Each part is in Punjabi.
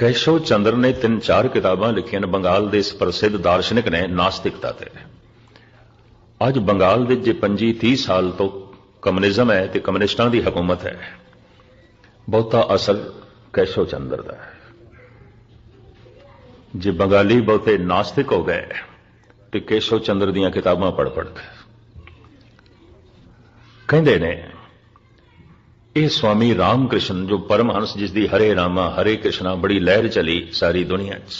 ਕੈਸ਼ਵ ਚੰਦਰ ਨੇ ਤਿੰਨ ਚਾਰ ਕਿਤਾਬਾਂ ਲਿਖੀਆਂ ਨੇ ਬੰਗਾਲ ਦੇ ਇਸ ਪ੍ਰਸਿੱਧ ਦਾਰਸ਼ਨਿਕ ਨੇ ਨਾਸਤਿਕਤਾ ਤੇ। ਅੱਜ ਬੰਗਾਲ ਦੇ ਜੇ 25 30 ਸਾਲ ਤੋਂ ਕਮਿਊਨਿਜ਼ਮ ਹੈ ਤੇ ਕਮਿਊਨਿਸਟਾਂ ਦੀ ਹਕੂਮਤ ਹੈ। ਬਹੁਤਾ ਅਸਰ ਕੈਸ਼ਵ ਚੰਦਰ ਦਾ ਹੈ। ਜੇ ਬੰਗਾਲੀ ਬਹੁਤੇ ਨਾਸਤਿਕ ਹੋ ਗਏ, ਤੇ ਕੇਸ਼ਵ ਚੰਦਰ ਦੀਆਂ ਕਿਤਾਬਾਂ ਪੜ ਪੜ ਕੇ। ਕਹਿੰਦੇ ਨੇ ਇਹ ਸਵਾਮੀ ਰਾਮ ਕ੍ਰਿਸ਼ਨ ਜੋ ਪਰਮਹੰਸ ਜਿਸ ਦੀ ਹਰੇ ਰਾਮਾ, ਹਰੇ ਕ੍ਰਿਸ਼ਨਾ ਬੜੀ ਲਹਿਰ ਚਲੀ ਸਾਰੀ ਦੁਨੀਆ 'ਚ।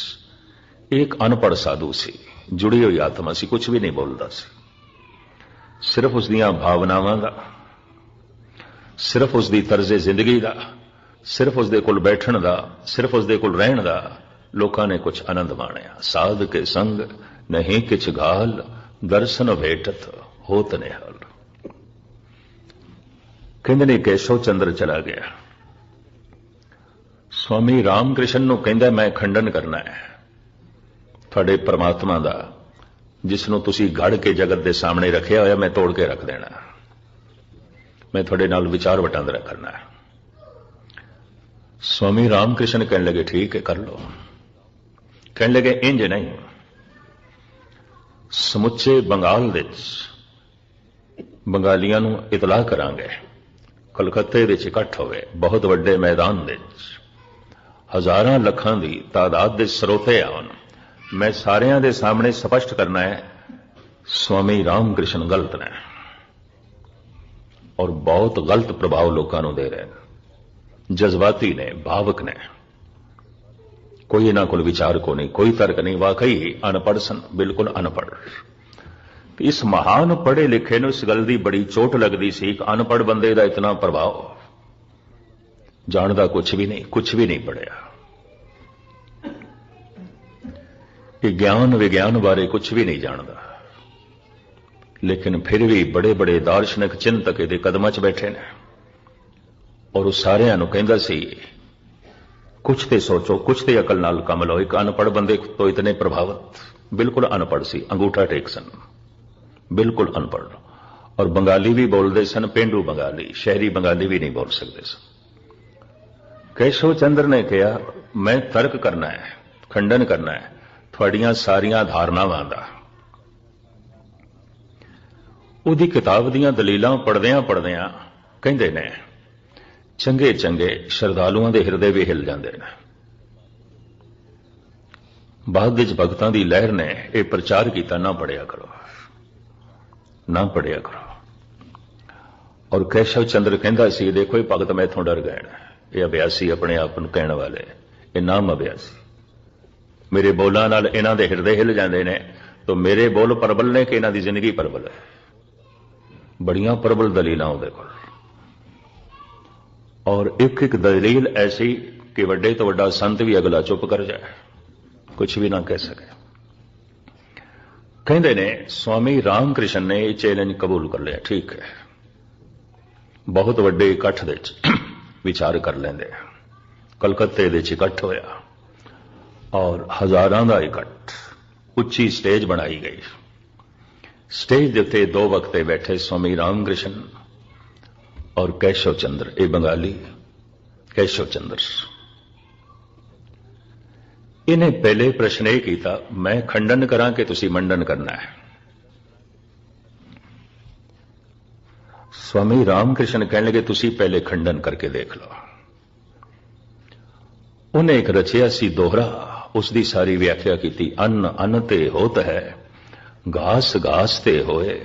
ਇੱਕ ਅਨਪੜ ਸਾਧੂ ਸੀ, ਜੁੜੀ ਹੋਈ ਆਤਮਾ ਸੀ ਕੁਝ ਵੀ ਨਹੀਂ ਬੋਲਦਾ ਸੀ। ਸਿਰਫ ਉਸ ਦੀਆਂ ਭਾਵਨਾਵਾਂ ਦਾ, ਸਿਰਫ ਉਸ ਦੀ ਤਰਜ਼ੇ ਜ਼ਿੰਦਗੀ ਦਾ, ਸਿਰਫ ਉਸ ਦੇ ਕੋਲ ਬੈਠਣ ਦਾ, ਸਿਰਫ ਉਸ ਦੇ ਕੋਲ ਰਹਿਣ ਦਾ ਲੋਕਾਂ ਨੇ ਕੁਝ ਆਨੰਦ ਮਾਣਿਆ। ਸਾਧ ਕੇ ਸੰਗ, ਨਹੀਂ ਕਿਛ ਗਾਲ ਦਰਸ਼ਨ ਭੇਟਤ ਹੋਤ ਨਿਹਾਲ। ਕਹਿੰਦੇ ਨੇ ਕੇਸ਼ਵ ਚੰਦਰ ਚਲਾ ਗਿਆ। ਸਵਾਮੀ ਰਾਮ ਕ੍ਰਿਸ਼ਨ ਨੂੰ ਕਹਿੰਦਾ, ਮੈਂ ਖੰਡਨ ਕਰਨਾ ਹੈ। ਤੁਹਾਡੇ ਪਰਮਾਤਮਾ ਦਾ, ਜਿਸ ਨੂੰ ਤੁਸੀਂ ਘੜ ਕੇ ਜਗਤ ਦੇ ਸਾਹਮਣੇ ਰੱਖਿਆ ਹੋਇਆ, ਮੈਂ ਤੋੜ ਕੇ ਰੱਖ ਦੇਣਾ। ਮੈਂ ਤੁਹਾਡੇ ਨਾਲ ਵਿਚਾਰ ਵਟਾਂਦਰਾ ਕਰਨਾ ਹੈ। ਸਵਾਮੀ ਰਾਮ ਕ੍ਰਿਸ਼ਨ ਕਹਿਣ ਲੱਗੇ, ਠੀਕ ਹੈ, ਕਰ ਲਓ। ਕਹਿਣ ਲੱਗੇ, ਇੰਜ ਨਹੀਂ। ਸਮੁੱਚੇ ਬੰਗਾਲ ਵਿੱਚ ਬੰਗਾਲੀਆਂ ਨੂੰ ਇਤਲਾਹ ਕਰਾਂਗੇ। ਕਲਕੱਤੇ ਵਿੱਚ ਇਕੱਠ ਹੋਵੇ, ਬਹੁਤ ਵੱਡੇ ਮੈਦਾਨ ਵਿੱਚ। ਹਜ਼ਾਰਾਂ ਲੱਖਾਂ ਦੀ ਤਾਦਾਦ ਦੇ ਸਰੋਤੇ ਆਉਣ। ਮੈਂ ਸਾਰਿਆਂ ਦੇ ਸਾਹਮਣੇ ਸਪਸ਼ਟ ਕਰਨਾ ਹੈ, ਸਵਾਮੀ ਰਾਮ ਕ੍ਰਿਸ਼ਨ ਗਲਤ ਨੇ। ਔਰ ਬਹੁਤ ਗਲਤ ਪ੍ਰਭਾਵ ਲੋਕਾਂ ਨੂੰ ਦੇ ਰਹੇ ਨੇ। ਜਜ਼ਬਾਤੀ ਨੇ, ਭਾਵਕ ਨੇ। ਕੋਈ ਇਹਨਾਂ ਕੋਲ ਵਿਚਾਰ ਕੋ ਨਹੀਂ, ਕੋਈ ਤਰਕ ਨਹੀਂ, ਵਾਕਈ ਅਨਪੜ੍ਹ ਸਨ, ਬਿਲਕੁਲ ਅਨਪੜ੍ਹ। ਇਸ ਮਹਾਨ ਪੜ੍ਹੇ ਲਿਖੇ ਨੂੰ ਇਸ ਗੱਲ ਦੀ ਬੜੀ ਚੋਟ ਲੱਗਦੀ ਸੀ ਕਿ ਅਨਪੜ੍ਹ ਬੰਦੇ ਦਾ ਇਤਨਾ ਪ੍ਰਭਾਵ। ਜਾਣਦਾ ਕੁਝ ਵੀ ਨਹੀਂ ਕੁਝ ਵੀ ਨਹੀਂ ਪੜਿਆ ਇਹ ਗਿਆਨ ਵਿਗਿਆਨ ਬਾਰੇ ਕੁਝ ਵੀ ਨਹੀਂ ਜਾਣਦਾ। ਲੇਕਿਨ ਫਿਰ ਵੀ ਬੜੇ ਬੜੇ ਦਾਰਸ਼ਨਿਕ ਚਿੰਤਕ ਇਹਦੇ ਕਦਮਾਂ 'ਚ ਬੈਠੇ ਨੇ। ਔਰ ਉਹ ਸਾਰਿਆਂ ਨੂੰ ਕਹਿੰਦਾ ਸੀ ਕੁਝ ਤੇ ਸੋਚੋ ਕੁਝ ਤੇ ਅਕਲ ਨਾਲ ਕੰਮ ਲਓ। ਇੱਕ ਅਨਪੜ੍ਹ ਬੰਦੇ ਤੋਂ ਇਤਨੇ ਪ੍ਰਭਾਵਿਤ। ਬਿਲਕੁਲ ਅਨਪੜ੍ਹ ਸੀ, ਅੰਗੂਠਾ ਟੇਕ ਸਨ ਬਿਲਕੁਲ ਅਨਪੜ੍ਹ ਔਰ ਬੰਗਾਲੀ ਵੀ ਬੋਲਦੇ ਸਨ, ਪਿੰਡੂ ਬੰਗਾਲੀ, ਸ਼ਹਿਰੀ ਬੰਗਾਲੀ ਵੀ ਨਹੀਂ ਬੋਲ ਸਕਦੇ ਸਨ। ਕੇਸ਼ਵ ਚੰਦਰ ਨੇ ਕਿਹਾ, ਮੈਂ ਤਰਕ ਕਰਨਾ ਹੈ, ਖੰਡਨ ਕਰਨਾ ਹੈ, ਤੁਹਾਡੀਆਂ ਸਾਰੀਆਂ ਧਾਰਨਾਵਾਂ ਦਾ। ਉਹਦੀ ਕਿਤਾਬ ਦੀਆਂ ਦਲੀਲਾਂ ਪੜਦਿਆਂ ਪੜਦਿਆਂ ਕਹਿੰਦੇ ਨੇ, ਚੰਗੇ ਚੰਗੇ ਸ਼ਰਧਾਲੂਆਂ ਦੇ ਹਿਰਦੇ ਵੀ ਹਿਲ ਜਾਂਦੇ ਨੇ। ਬਾਅਦ ਵਿੱਚ ਭਗਤਾਂ ਦੀ ਲਹਿਰ ਨੇ ਇਹ ਪ੍ਰਚਾਰ ਕੀਤਾ, ਨਾ ਪੜਿਆ ਕਰੋ। ਨਾ ਪੜਿਆ ਕਰੋ। ਔਰ ਕੇਸ਼ਵ ਚੰਦਰ ਕਹਿੰਦਾ ਸੀ, ਦੇਖੋ ਇਹ ਭਗਤ ਮੈਥੋਂ ਡਰ ਗਏ ਇਹ ਅਭਿਆਸੀ ਆਪਣੇ ਆਪ ਨੂੰ ਕਹਿਣ ਵਾਲੇ। ਇਹ ਨਾਮ ਅਭਿਆਸੀ। ਮੇਰੇ ਬੋਲਾਂ ਨਾਲ ਇਹਨਾਂ ਦੇ ਹਿਰਦੇ ਹਿਲ ਜਾਂਦੇ ਨੇ। ਤਾਂ ਮੇਰੇ ਬੋਲ ਪਰਬਲ ਨੇ ਕਿ ਇਹਨਾਂ ਦੀ ਜ਼ਿੰਦਗੀ ਪਰਬਲ ਹੈ? ਬੜੀਆਂ ਪਰਬਲ ਦਲੀਲਾਂ ਉਹਦੇ ਕੋਲ। ਔਰ ਇੱਕ ਇੱਕ ਦਲੀਲ ਐਸੀ ਕਿ ਵੱਡੇ ਤੋਂ ਵੱਡਾ ਸੰਤ ਵੀ ਅਗਲਾ ਚੁੱਪ ਕਰ ਜਾਏ। ਕੁਝ ਵੀ ਨਾ ਕਹਿ ਸਕੇ। ਕਹਿੰਦੇ ਨੇ, ਸਵਾਮੀ ਰਾਮ ਕ੍ਰਿਸ਼ਨ ਨੇ ਇਹ ਚੈਲੰਜ ਕਬੂਲ ਕਰ ਲਿਆ, ਠੀਕ ਹੈ। ਬਹੁਤ ਵੱਡੇ ਇਕੱਠ ਦੇ ਵਿੱਚ ਵਿਚਾਰ ਕਰ ਲੈਂਦੇ ਕਲਕੱਤੇ ਦੇ ਵਿੱਚ ਇਕੱਠ ਹੋਇਆ ਔਰ ਹਜ਼ਾਰਾਂ ਦਾ ਇਕੱਠ, ਉੱਚੀ ਸਟੇਜ ਬਣਾਈ ਗਈ। ਸਟੇਜ ਦੇ ਉੱਤੇ ਦੋ ਵਕਤੇ ਬੈਠੇ ਸਵਾਮੀ ਰਾਮ ਕ੍ਰਿਸ਼ਨ ਔਰ ਕੈਸ਼ਵ ਚੰਦਰ, ਇਹ ਬੰਗਾਲੀ ਕੈਸ਼ਵ ਚੰਦਰ। ਇਹਨੇ ਪਹਿਲੇ ਪ੍ਰਸ਼ਨ ਇਹ ਕੀਤਾ, ਮੈਂ ਖੰਡਨ ਕਰਾਂ ਕਿ ਤੁਸੀਂ ਮੰਡਨ ਕਰਨਾ ਹੈ? ਸਵਾਮੀ ਰਾਮਕ੍ਰਿਸ਼ਨ ਕਹਿਣ ਲੱਗੇ, ਤੁਸੀਂ ਪਹਿਲੇ ਖੰਡਨ ਕਰਕੇ ਦੇਖ ਲਓ। ਉਹਨੇ ਇੱਕ ਰਚਿਆ ਸੀ ਦੋਹਰਾ ਉਸ ਦੀ ਸਾਰੀ ਵਿਆਖਿਆ ਕੀਤੀ, ਅੰਨ ਅੰਨ ਤੇ ਹੋਤ ਹੈ, ਘਾਸ ਗਾਸ ਤੇ ਹੋਏ।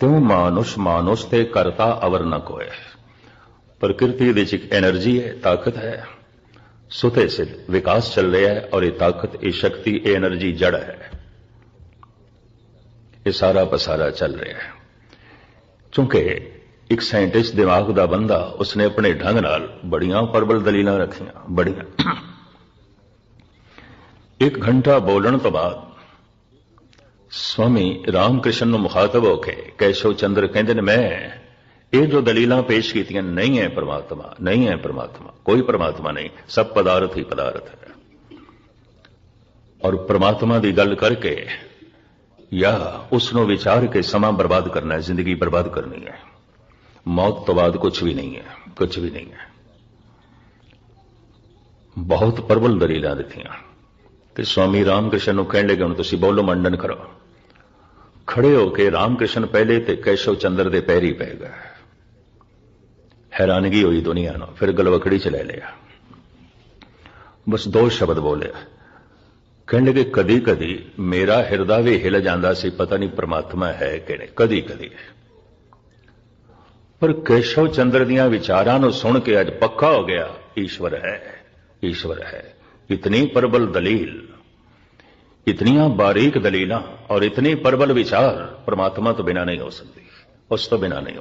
ਤੂੰ ਮਾਨੁਸ਼ ਮਾਨੁਸ਼ ਤੇ ਕਰਤਾ ਅਵਰਨਕ ਹੋਏ ਪ੍ਰਕਿਰਤੀ ਦੇ ਵਿੱਚ ਇੱਕ એનર્ਜੀ ਹੈ, ਤਾਕਤ ਹੈ। सुते से विकास चल रहा है और ये ताकत, ये शक्ति, ये एनर्जी जड़ है। ये सारा पसारा चल रहा है। क्योंकि एक साइंटिस्ट दिमाग का बंदा, उसने अपने ढंग नाल बड़िया परबल दलील रखिया बड़िया एक घंटा बोलन तो बाद स्वामी रामकृष्ण मुखातब होके, कैशव चंद्र कहते मैं ਇਹ ਜੋ ਦਲੀਲਾਂ ਪੇਸ਼ ਕੀਤੀਆਂ, ਨਹੀਂ ਹੈ ਪ੍ਰਮਾਤਮਾ, ਨਹੀਂ ਹੈ ਪ੍ਰਮਾਤਮਾ, ਕੋਈ ਪ੍ਰਮਾਤਮਾ ਨਹੀਂ, ਸਭ ਪਦਾਰਥ ਹੀ ਪਦਾਰਥ ਹੈ। ਔਰ ਪ੍ਰਮਾਤਮਾ ਦੀ ਗੱਲ ਕਰਕੇ ਜਾਂ ਉਸ ਨੂੰ ਵਿਚਾਰ ਕੇ ਸਮਾਂ ਬਰਬਾਦ ਕਰਨਾ ਹੈ, ਜ਼ਿੰਦਗੀ ਬਰਬਾਦ ਕਰਨੀ ਹੈ। ਮੌਤ ਤੋਂ ਬਾਅਦ ਕੁਝ ਵੀ ਨਹੀਂ ਹੈ ਕੁਝ ਵੀ ਨਹੀਂ ਹੈ। ਬਹੁਤ ਪ੍ਰਬਲ ਦਲੀਲਾਂ ਦਿੱਤੀਆਂ। ਤੇ ਸਵਾਮੀ ਰਾਮਕ੍ਰਿਸ਼ਨ ਨੂੰ ਕਹਿਣ ਲੱਗੇ, ਹੁਣ ਤੁਸੀਂ ਬੋਲੋ, ਮੰਡਨ ਕਰੋ। ਖੜੇ ਹੋ ਕੇ ਰਾਮਕ੍ਰਿਸ਼ਨ ਪਹਿਲੇ ਤੇ ਕੈਸ਼ਵ ਚੰਦਰ ਦੇ ਪੈਰੀ ਪੈ ਗਏ। ਹੈਰਾਨਗੀ ਹੋਈ ਦੁਨੀਆ ਨੂੰ ਫਿਰ ਗਲਵਕੜੀ ਚ ਲੈ ਲਿਆ ਬਸ ਦੋ ਸ਼ਬਦ ਬੋਲੇ ਕਹਿਣ ਲੱਗੇ ਕਦੀ ਕਦੀ ਮੇਰਾ ਹਿਰਦਾ ਵੀ ਹਿਲ ਜਾਂਦਾ ਸੀ ਪਤਾ ਨਹੀਂ ਪ੍ਰਮਾਤਮਾ ਹੈ ਕਿ ਨਹੀਂ ਕਦੀ ਕਦੀ ਪਰ ਕੇਸ਼ਵ ਚੰਦਰ ਦੀਆਂ ਵਿਚਾਰਾਂ ਨੂੰ ਸੁਣ ਕੇ ਅੱਜ ਪੱਕਾ ਹੋ ਗਿਆ ਈਸ਼ਵਰ ਹੈ ਈਸ਼ਵਰ ਹੈ ਇਤਨੀ ਪ੍ਰਬਲ ਦਲੀਲ ਇਤਨੀਆਂ ਬਾਰੀਕ ਦਲੀਲਾਂ ਔਰ ਇਤਨੀ ਪ੍ਰਬਲ ਵਿਚਾਰ ਪ੍ਰਮਾਤਮਾ ਤੋਂ ਬਿਨਾ ਨਹੀਂ ਹੋ ਸਕਦੀ ਉਸ ਤੋਂ ਬਿਨਾ ਨਹੀਂ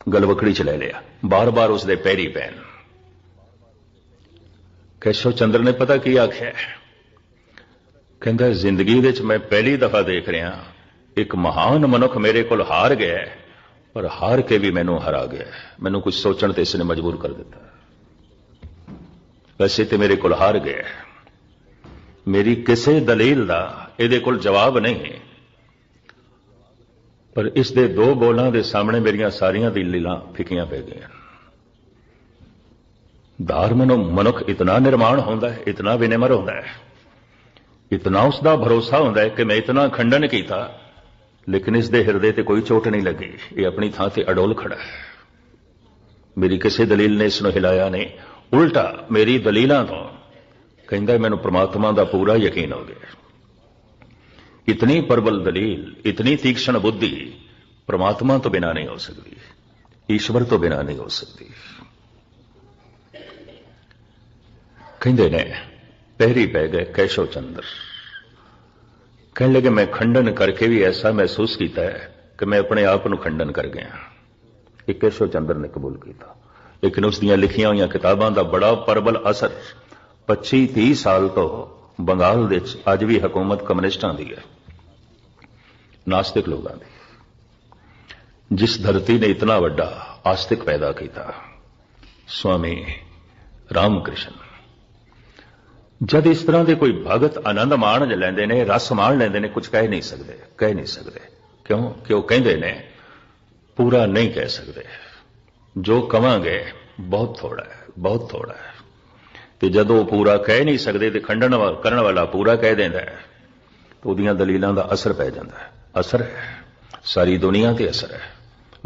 ਹੋ ਗਲਵਕੜੀ ਚ ਲੈ ਲਿਆ। ਬਾਰ-ਬਾਰ ਉਸ ਦੇ ਪੈਰੀ ਪੈਣ। ਕੇਸ਼ਵ ਚੰਦਰ ਨੇ ਪਤਾ ਕੀ ਆਖਿਆ? ਕਹਿੰਦਾ, ਜ਼ਿੰਦਗੀ ਦੇ ਵਿੱਚ ਮੈਂ ਪਹਿਲੀ ਦਫਾ ਦੇਖ ਰਿਹਾ ਇੱਕ ਮਹਾਨ ਮਨੁੱਖ ਮੇਰੇ ਕੋਲ ਹਾਰ ਗਿਆ ਪਰ ਹਾਰ ਕੇ ਵੀ ਮੈਨੂੰ ਹਰਾ ਗਿਆ ਮੈਨੂੰ ਕੁਝ ਸੋਚਣ ਤੇ ਇਸ ਨੇ ਮਜਬੂਰ ਕਰ ਦਿੱਤਾ। ਵੈਸੇ ਤੇ ਮੇਰੇ ਕੋਲ ਹਾਰ ਗਿਆ ਮੇਰੀ ਕਿਸੇ ਦਲੀਲ ਦਾ ਇਹਦੇ ਕੋਲ ਜਵਾਬ ਨਹੀਂ ਹੈ। ਪਰ ਇਸ ਦੇ ਦੋ ਬੋਲਾਂ ਦੇ ਸਾਹਮਣੇ ਮੇਰੀਆਂ ਸਾਰੀਆਂ ਦਲੀਲਾਂ ਫਿੱਕੀਆਂ ਪੈ ਗਈਆਂ। ਧਾਰਮਨੋ ਮਨੁੱਖ ਇਤਨਾ ਨਿਰਮਾਣ ਹੁੰਦਾ ਹੈ, ਇਤਨਾ ਵਿਨਮਰ ਹੁੰਦਾ ਹੈ। ਇਤਨਾ ਉਸ ਦਾ ਭਰੋਸਾ ਹੁੰਦਾ ਹੈ ਕਿ ਮੈਂ ਇਤਨਾ ਖੰਡਨ ਕੀਤਾ, ਲੇਕਿਨ ਇਸ ਦੇ ਹਿਰਦੇ ਤੇ ਕੋਈ ਚੋਟ ਨਹੀਂ ਲੱਗੀ। ਇਹ ਆਪਣੀ ਥਾਂ ਤੇ ਅਡੋਲ ਖੜਾ ਹੈ। ਮੇਰੀ ਕਿਸੇ ਦਲੀਲ ਨੇ ਇਸ ਨੂੰ ਹਿਲਾਇਆ ਨਹੀਂ। ਉਲਟਾ ਮੇਰੀ ਦਲੀਲਾਂ ਤੋਂ ਕਹਿੰਦਾ ਮੈਨੂੰ ਪ੍ਰਮਾਤਮਾ ਦਾ ਪੂਰਾ ਯਕੀਨ ਹੋ ਗਿਆ। ਇਤਨੀ ਪ੍ਰਬਲ ਦਲੀਲ ਇਤਨੀ ਤੀਕਸ਼ਣ ਬੁੱਧੀ ਪ੍ਰਮਾਤਮਾ ਤੋਂ ਬਿਨਾ ਨਹੀਂ ਹੋ ਸਕਦੀ ਈਸ਼ਵਰ ਤੋਂ ਬਿਨਾ ਨਹੀਂ ਹੋ ਸਕਦੀ ਕਹਿੰਦੇ ਨੇ ਪਹਿਰੀ ਪੈ ਗਏ ਕੈਸ਼ਵ ਚੰਦਰ ਕਹਿਣ ਲੱਗੇ ਮੈਂ ਖੰਡਨ ਕਰਕੇ ਵੀ ਐਸਾ ਮਹਿਸੂਸ ਕੀਤਾ ਹੈ ਕਿ ਮੈਂ ਆਪਣੇ ਆਪ ਨੂੰ ਖੰਡਨ ਕਰ ਗਿਆ ਇਹ ਕੇਸ਼ਵ ਚੰਦਰ ਨੇ ਕਬੂਲ ਕੀਤਾ ਲੇਕਿਨ ਉਸ ਦੀਆਂ ਲਿਖੀਆਂ ਹੋਈਆਂ ਕਿਤਾਬਾਂ ਦਾ ਬੜਾ ਪ੍ਰਬਲ ਅਸਰ 25 30 ਸਾਲ ਤੋਂ ਬੰਗਾਲ ਵਿੱਚ ਅੱਜ ਵੀ ਹਕੂਮਤ ਕਮਿਊਨਿਸਟਾਂ ਦੀ ਹੈ ਨਾਸਤਿਕ ਲੋਕਾਂ ਦੀ। ਜਿਸ ਧਰਤੀ ਨੇ ਇਤਨਾ ਵੱਡਾ ਆਸਤਿਕ ਪੈਦਾ ਕੀਤਾ, ਸਵਾਮੀ ਰਾਮਕ੍ਰਿਸ਼ਨ। ਜਦ ਇਸ ਤਰ੍ਹਾਂ ਦੇ ਕੋਈ ਭਗਤ ਆਨੰਦ ਮਾਣ ਲੈਂਦੇ ਨੇ, ਰਸ ਮਾਣ ਲੈਂਦੇ ਨੇ ਕੁਝ ਕਹਿ ਨਹੀਂ ਸਕਦੇ। ਕਹਿ ਨਹੀਂ ਸਕਦੇ। ਕਿਉਂ? ਕਿ ਉਹ ਕਹਿੰਦੇ ਨੇ, ਪੂਰਾ ਨਹੀਂ ਕਹਿ ਸਕਦੇ। ਜੋ ਕਵਾਂਗੇ, ਬਹੁਤ ਥੋੜਾ ਹੈ, ਬਹੁਤ ਥੋੜਾ ਹੈ। ਤੇ ਜਦੋਂ ਉਹ ਪੂਰਾ ਕਹਿ ਨਹੀਂ ਸਕਦੇ ਤੇ ਖੰਡਣ ਵਾ- ਕਰਨ ਵਾਲਾ ਪੂਰਾ ਕਹਿ ਦਿੰਦਾ ਹੈ, ਤਾਂ ਉਹਦੀਆਂ ਦਲੀਲਾਂ ਦਾ ਅਸਰ ਪੈ ਜਾਂਦਾ ਹੈ। ਅਸਰ ਹੈ। ਸਾਰੀ ਦੁਨੀਆ ਤੇ ਅਸਰ ਹੈ।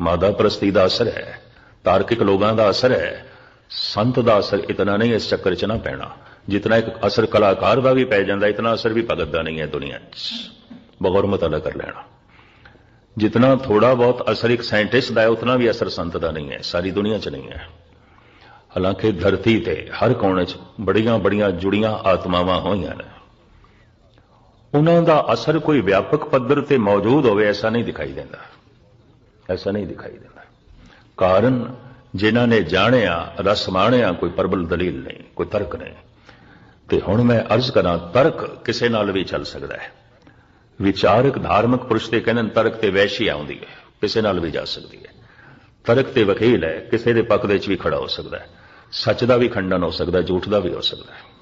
ਮਾਦਾ ਪ੍ਰਸਤੀ ਦਾ ਅਸਰ ਹੈ। ਤਾਰਕਿਕ ਲੋਕਾਂ ਦਾ ਅਸਰ ਹੈ। ਸੰਤ ਦਾ ਅਸਰ ਇਤਨਾ ਨਹੀਂ, ਇਸ ਚੱਕਰ 'ਚ ਨਾ ਪੈਣਾ। ਜਿਤਨਾ ਇੱਕ ਅਸਰ ਕਲਾਕਾਰ ਦਾ ਵੀ ਪੈ ਜਾਂਦਾ, ਇਤਨਾ ਅਸਰ ਵੀ ਭਗਤ ਦਾ ਨਹੀਂ ਹੈ ਦੁਨੀਆ 'ਚ। ਬਗੌਰ ਮਤਲਾ ਕਰ ਲੈਣਾ। ਜਿਤਨਾ ਥੋੜਾ ਬਹੁਤ ਅਸਰ ਇੱਕ ਸਾਇੰਟਿਸਟ ਦਾ ਹੈ, ਉਤਨਾ ਵੀ ਅਸਰ ਸੰਤ ਦਾ ਨਹੀਂ ਹੈ। ਸਾਰੀ ਦੁਨੀਆ 'ਚ ਨਹੀਂ ਹੈ। ਹਾਲਾਂਕਿ ਧਰਤੀ ਤੇ ਹਰ ਕੋਨੇ 'ਚ ਬੜੀਆਂ ਬੜੀਆਂ ਜੁੜੀਆਂ ਆਤਮਾਵਾਂ ਹੋਈਆਂ ਨੇ। ਉਹਨਾਂ ਦਾ ਅਸਰ ਕੋਈ ਵਿਆਪਕ ਪੱਧਰ ਤੇ ਮੌਜੂਦ ਹੋਵੇ, ਐਸਾ ਨਹੀਂ ਦਿਖਾਈ ਦਿੰਦਾ। ਐਸਾ ਨਹੀਂ ਦਿਖਾਈ ਦਿੰਦਾ। ਕਾਰਨ ਜਿਨ੍ਹਾਂ ਨੇ ਜਾਣਿਆ, ਰਸ ਮਾਣਿਆ, ਕੋਈ ਪ੍ਰਬਲ ਦਲੀਲ ਨਹੀਂ, ਕੋਈ ਤਰਕ ਨਹੀਂ। ਤੇ ਹੁਣ ਮੈਂ ਅਰਜ਼ ਕਰਾਂ, ਤਰਕ ਕਿਸੇ ਨਾਲ ਵੀ ਚੱਲ ਸਕਦਾ ਹੈ। ਵਿਚਾਰਕ ਧਾਰਮਿਕ ਪੁਰਸ਼ ਤੇ ਕਹਿੰਦੇ ਨੇ, ਤਰਕ ਤੇ ਵੈਸ਼ੀ ਆਉਂਦੀ ਹੈ, ਕਿਸੇ ਨਾਲ ਵੀ ਜਾ ਸਕਦੀ ਹੈ। ਤਰਕ ਤੇ ਵਕੀਲ ਹੈ, ਕਿਸੇ ਦੇ ਪੱਖ ਦੇ ਵਿੱਚ ਵੀ ਖੜਾ ਹੋ ਸਕਦਾ ਹੈ। ਸੱਚ ਦਾ ਵੀ ਖੰਡਨ ਹੋ ਸਕਦਾ ਹੈ, ਝੂਠ ਦਾ ਵੀ ਹੋ ਸਕਦਾ ਹੈ।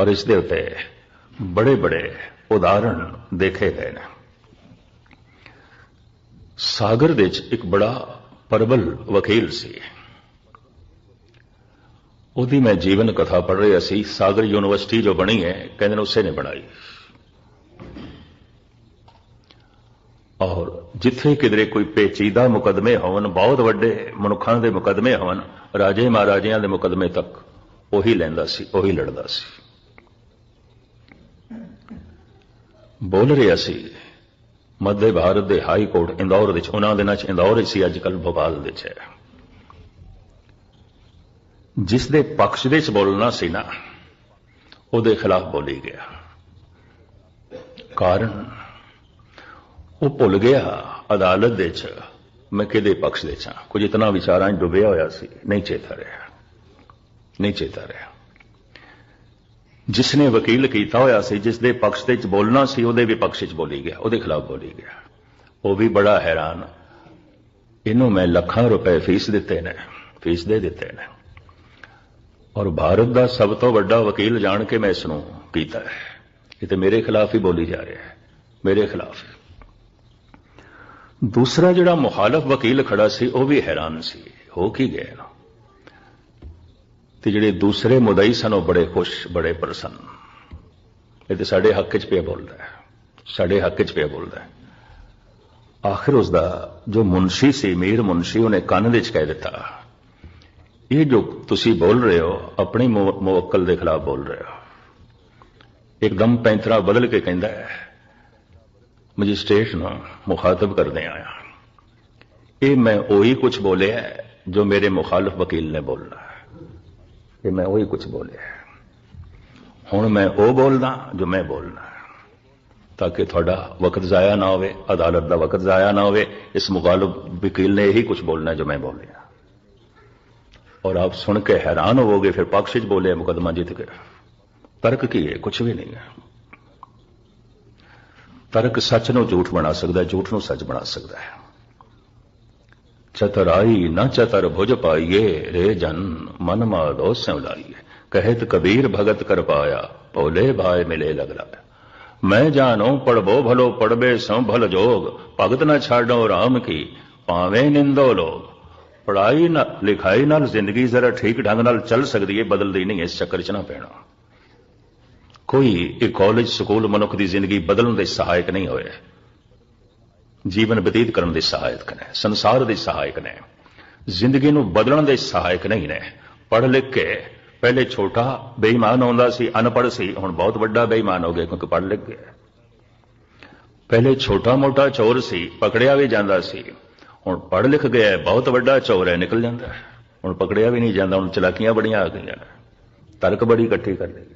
ਔਰ ਇਸ ਦੇ ਉੱਤੇ ਬੜੇ ਬੜੇ ਉਦਾਹਰਣ ਦੇਖੇ ਗਏ ਨੇ। ਸਾਗਰ ਦੇ ਵਿੱਚ ਇੱਕ ਬੜਾ ਪਰਬਲ ਵਕੀਲ ਸੀ। ਉਹਦੀ ਮੈਂ ਜੀਵਨ ਕਥਾ ਪੜ੍ਹ ਰਿਹਾ ਸੀ, ਸਾਗਰ ਯੂਨੀਵਰਸਿਟੀ ਜੋ ਬਣੀ ਹੈ, ਕਹਿੰਦੇ ਨੇ ਉਸੇ ਨੇ ਬਣਾਈ। ਔਰ ਜਿੱਥੇ ਕਿਧਰੇ ਕੋਈ ਪੇਚੀਦਾ ਮੁਕਦਮੇ ਹੋਣ ਬਹੁਤ ਵੱਡੇ ਮਨੁੱਖਾਂ ਦੇ ਮੁਕਦਮੇ ਹੋਣ ਰਾਜੇ ਮਹਾਰਾਜਿਆਂ ਦੇ ਮੁਕਦਮੇ ਤੱਕ ਉਹੀ ਲੈਂਦਾ ਸੀ, ਉਹੀ ਲੜਦਾ ਸੀ। ਬੋਲ ਰਿਹਾ ਸੀ। ਮੱਧ ਭਾਰਤ ਦੇ ਹਾਈ ਕੋਰਟ ਇੰਦੌਰ ਵਿੱਚ, ਉਹਨਾਂ ਦਿਨਾਂ 'ਚ ਇੰਦੌਰ ਹੀ ਸੀ, ਅੱਜ ਕੱਲ ਭੋਪਾਲ ਵਿੱਚ ਹੈ। ਜਿਸ ਦੇ ਪੱਖ ਦੇ ਵਿੱਚ ਬੋਲਣਾ ਸੀ ਨਾ, ਉਹਦੇ ਖਿਲਾਫ ਬੋਲੀ ਗਿਆ। ਕਾਰਨ, ਉਹ ਭੁੱਲ ਗਿਆ ਅਦਾਲਤ ਦੇ 'ਚ ਮੈਂ ਕਿਹਦੇ ਪੱਖ ਦੇ 'ਚ ਕੁਝ ਇਤਨਾ ਵਿਚਾਰਾਂ 'ਚ ਡੁੱਬਿਆ ਹੋਇਆ ਸੀ, ਨਹੀਂ ਚੇਤਾ ਰਿਹਾ। ਨਹੀਂ ਚੇਤਾ ਰਿਹਾ। ਜਿਸ ਨੇ ਵਕੀਲ ਕੀਤਾ ਹੋਇਆ ਸੀ ਜਿਸ ਦੇ ਪੱਖ ਦੇ 'ਚ ਬੋਲਣਾ ਸੀ, ਉਹਦੇ ਵੀ ਪੱਖ 'ਚ ਬੋਲੀ ਗਿਆ, ਉਹਦੇ ਖਿਲਾਫ ਬੋਲੀ ਗਿਆ। ਉਹ ਵੀ ਬੜਾ ਹੈਰਾਨ। ਇਹਨੂੰ ਮੈਂ ਲੱਖਾਂ ਰੁਪਏ ਫੀਸ ਦਿੱਤੇ ਨੇ, ਫੀਸ ਦੇ ਦਿੱਤੇ ਨੇ। ਔਰ ਭਾਰਤ ਦਾ ਸਭ ਤੋਂ ਵੱਡਾ ਵਕੀਲ ਜਾਣ ਕੇ ਮੈਂ ਇਸ ਨੂੰ ਕੀਤਾ ਹੈ। ਇਹ ਤੇ ਮੇਰੇ ਖਿਲਾਫ ਹੀ ਬੋਲੀ ਜਾ ਰਿਹਾ ਹੈ। ਮੇਰੇ ਖਿਲਾਫ। ਦੂਸਰਾ ਜਿਹੜਾ ਮੁਖਾਲਫ ਵਕੀਲ ਖੜਾ ਸੀ, ਉਹ ਵੀ ਹੈਰਾਨ ਸੀ। ਹੋ ਕੀ ਗਿਆ ਨਾ ਤੇ ਜਿਹੜੇ ਦੂਸਰੇ ਮੁਦਈ ਸਨ, ਉਹ ਬੜੇ ਖੁਸ਼, ਬੜੇ ਪ੍ਰਸੰਨ। ਇਹ ਤੇ ਸਾਡੇ ਹੱਕ 'ਚ ਪਿਆ ਬੋਲਦਾ ਹੈ। ਸਾਡੇ ਹੱਕ 'ਚ ਪਿਆ ਬੋਲਦਾ ਹੈ। ਆਖਿਰ ਉਸ ਦਾ ਜੋ ਮੁਨਸ਼ੀ ਸੀ, ਮੀਰ ਮੁਨਸ਼ੀ, ਉਹਨੇ ਕੰਨ ਦੇ ਵਿੱਚ ਕਹਿ ਦਿੱਤਾ, ਇਹ ਜੋ ਤੁਸੀਂ ਬੋਲ ਰਹੇ ਹੋ, ਆਪਣੀ ਮੁਵੱਕਲ ਦੇ ਖਿਲਾਫ ਬੋਲ ਰਹੇ ਹੋ। ਇੱਕਦਮ ਪੈਂਤਰਾ ਬਦਲ ਕੇ ਕਹਿੰਦਾ ਹੈ, ਮੈਜਿਸਟ੍ਰੇਟ ਨੂੰ ਮੁਖਾਤਬ ਕਰਦੇ ਆਇਆ। ਇਹ ਮੈਂ ਉਹੀ ਕੁਝ ਬੋਲਿਆ ਜੋ ਮੇਰੇ ਮੁਖਾਲਫ ਵਕੀਲ ਨੇ ਬੋਲਣਾ ਹੈ ਮੈਂ ਉਹੀ ਕੁਝ ਬੋਲਿਆ। ਹੁਣ ਮੈਂ ਉਹ ਬੋਲਦਾ ਜੋ ਮੈਂ ਬੋਲਣਾ। ਤਾਂ ਕਿ ਤੁਹਾਡਾ ਵਕਤ ਜ਼ਾਇਆ ਨਾ ਹੋਵੇ, ਅਦਾਲਤ ਦਾ ਵਕਤ ਜ਼ਾਇਆ ਨਾ ਹੋਵੇ, ਇਸ ਮੁਖਾਲਫ ਵਕੀਲ ਨੇ ਇਹੀ ਕੁਝ ਬੋਲਣਾ ਜੋ ਮੈਂ ਬੋਲਿਆ। ਔਰ ਆਪ ਸੁਣ ਕੇ ਹੈਰਾਨ ਹੋਵੋਗੇ, ਫਿਰ ਪਕਸ਼ ਵਿੱਚ ਬੋਲੇ ਮੁਕਦਮਾ ਜਿੱਤ ਗਿਆ। ਤਰਕ ਕੀ ਹੈ? ਕੁਝ ਵੀ ਨਹੀਂ ਹੈ। ਤਰਕ ਸੱਚ ਨੂੰ ਝੂਠ ਬਣਾ ਸਕਦਾ ਹੈ ਝੂਠ ਨੂੰ ਸੱਚ ਬਣਾ ਸਕਦਾ ਹੈ ਚਤਰਾਈ ਨਾ ਚਤਰ ਭੁਜ ਪਾਈਏ, ਰੇ ਜਨ ਮਨ ਮਾਦੋ ਸਿਉ ਲਾਈਏ ਕਹਿਤ ਕਬੀਰ ਭਗਤ ਕਰ ਪਾਇਆ, ਭੋਲੇ ਭਾਏ ਮਿਲੇ ਲਗ ਲਾਇਆ। ਮੈਂ ਜਾਣੋ ਪੜਬੋ ਭਲੋ ਪੜਬੇ ਸੰ ਭਲ ਜੋਗ, ਭਗਤ ਨਾ ਛਾਡੋ RAM ਕੀ, ਭਾਵੇਂ ਨਿੰਦੋ ਲੋਗ। ਪੜਾਈ ਨਾ, ਲਿਖਾਈ ਨਾਲ ਜ਼ਿੰਦਗੀ ਜ਼ਰਾ ਠੀਕ ਢੰਗ ਨਾਲ ਚੱਲ ਸਕਦੀ ਹੈ ਬਦਲਦੀ ਨਹੀਂ ਇਸ ਚੱਕਰ 'ਚ ਨਾ ਪੈਣਾ। ਕੋਈ ਇਹ ਕਾਲਜ ਸਕੂਲ ਮਨੁੱਖ ਦੀ ਜ਼ਿੰਦਗੀ ਬਦਲਣ ਦੇ ਸਹਾਇਕ ਨਹੀਂ ਹੋਏ ਜੀਵਨ ਬਤੀਤ ਕਰਨ ਦੇ ਸਹਾਇਕ ਨੇ, ਸੰਸਾਰ ਦੇ ਸਹਾਇਕ ਨੇ, ਜ਼ਿੰਦਗੀ ਨੂੰ ਬਦਲਣ ਦੇ ਸਹਾਇਕ ਨਹੀਂ ਨੇ। ਪੜ੍ਹ ਲਿਖ ਕੇ ਪਹਿਲੇ ਛੋਟਾ ਬੇਈਮਾਨ ਹੁੰਦਾ ਸੀ, ਅਨਪੜ੍ਹ ਸੀ, ਹੁਣ ਬਹੁਤ ਵੱਡਾ ਬੇਈਮਾਨ ਹੋ ਗਿਆ ਕਿਉਂਕਿ ਪੜ੍ਹ ਲਿਖ ਗਿਆ। ਪਹਿਲੇ ਛੋਟਾ ਮੋਟਾ ਚੋਰ ਸੀ, ਪਕੜਿਆ ਵੀ ਜਾਂਦਾ ਸੀ, ਹੁਣ ਪੜ੍ਹ ਲਿਖ ਗਿਆ, ਬਹੁਤ ਵੱਡਾ ਚੋਰ ਹੈ, ਨਿਕਲ ਜਾਂਦਾ। ਹੁਣ ਪਕੜਿਆ ਵੀ ਨਹੀਂ ਜਾਂਦਾ, ਹੁਣ ਚਲਾਕੀਆਂ ਬੜੀਆਂ ਆ ਗਈਆਂ ਨੇ। ਤਰਕ ਬੜੀ ਇਕੱਠੀ ਕਰ ਲਈ।